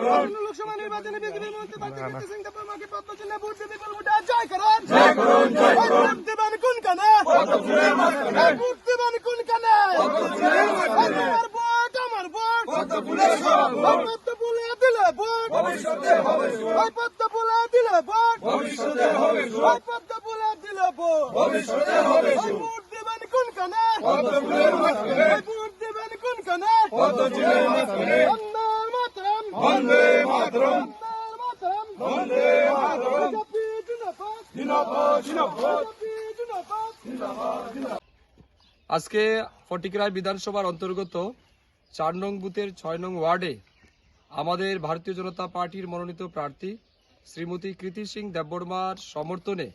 লোকসভা নির্বাচনে বিজেপির মন্ত্রী প্রার্থী সিং দেববর্মাকে পদ্মচিহ্ন ভোট দিয়ে বিপুল ভোটে জয় করুন। জয় করুন জয় করুন। দিবেন কোন কানে ভোট দিবেন কোন কানে আমার ভোট আমার ভোট। পদ্ম ফুলে দিলে ভোট। ভবিষ্যতে হবে পদ্ম ফুলে দিলে ভোট। ভবিষ্যতে হবে পদ্ম ফুলে দিলে ভোট। ভবিষ্যতে হবে ভোট দিবেন কোন কানে পদ্ম ফুলের মাঝখানে। ভোট দিবেন কোন কানে পদ্ম ফুলের মাঝখানে। জিন্দাবাদ জিন্দাবাদ জিন্দাবাদ জিন্দাবাদ আজকে ফটিকরায় বিধানসভার অন্তর্গত চার নং বুথের ছয় নং ওয়ার্ডে আমাদের ভারতীয় জনতা পার্টির মনোনীত প্রার্থী শ্রীমতী কৃতি সিং দেববর্মার সমর্থনে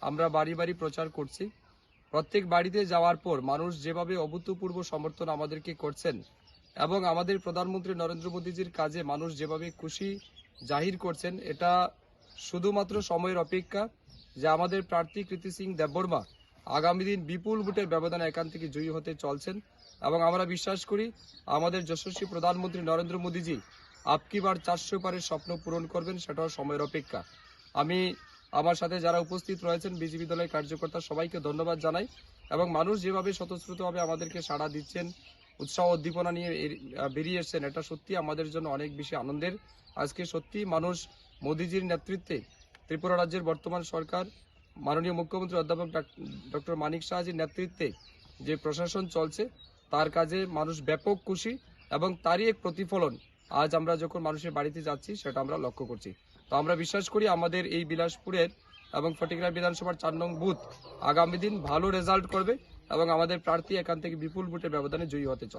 আমরা বাড়ি বাড়ি প্রচার করছি। প্রত্যেক বাড়িতে যাওয়ার পর মানুষ যেভাবে অভূতপূর্ব সমর্থন আমাদেরকে করছেন এবং আমাদের প্রধানমন্ত্রী নরেন্দ্র মোদীজির কাজে মানুষ যেভাবে খুশি জাহির করছেন, এটা শুধুমাত্র সময়ের অপেক্ষা যে আমাদের প্রার্থী কৃতি সিং দেববর্মা আগামী দিন বিপুল ভোটের ব্যবধানে এখান থেকে জয়ী হতে চলছেন এবং আমরা বিশ্বাস করি আমাদের যশস্বী প্রধানমন্ত্রী নরেন্দ্র মোদীজি আপকি বার চারশো পারের স্বপ্ন পূরণ করবেন, সেটাও সময়ের অপেক্ষা। আমি আমার সাথে যারা উপস্থিত রয়েছেন, বিজেপি দলের কার্যকর্তা সবাইকে ধন্যবাদ জানাই এবং মানুষ যেভাবে স্বতঃস্ফূর্তভাবে আমাদেরকে সাড়া দিচ্ছেন উৎসাহ উদ্দীপনা নিয়ে বেরিয়ে এসছেন। এটা সত্যি আমাদের জন্য অনেক বেশি আনন্দের। আজকে সত্যি মানুষ মোদিজির নেতৃত্বে ত্রিপুরা রাজ্যের বর্তমান সরকার, মাননীয় মুখ্যমন্ত্রী অধ্যাপক ডক্টর মানিক শাহজির নেতৃত্বে যে প্রশাসন চলছে, তার কাজে মানুষ ব্যাপক খুশি এবং তারই এক প্রতিফলন আজ আমরা যখন মানুষের বাড়িতে যাচ্ছি, সেটা আমরা লক্ষ্য করছি। তো আমরা বিশ্বাস করি আমাদের এই বিলাসপুরের এবং ফটিকরা বিধানসভার চার নং বুথ আগামী দিন ভালো রেজাল্ট করবে। এবং আমাদের প্রার্থী এখান থেকে বিপুল ভোটের ব্যবধানে জয়ী হতে চলে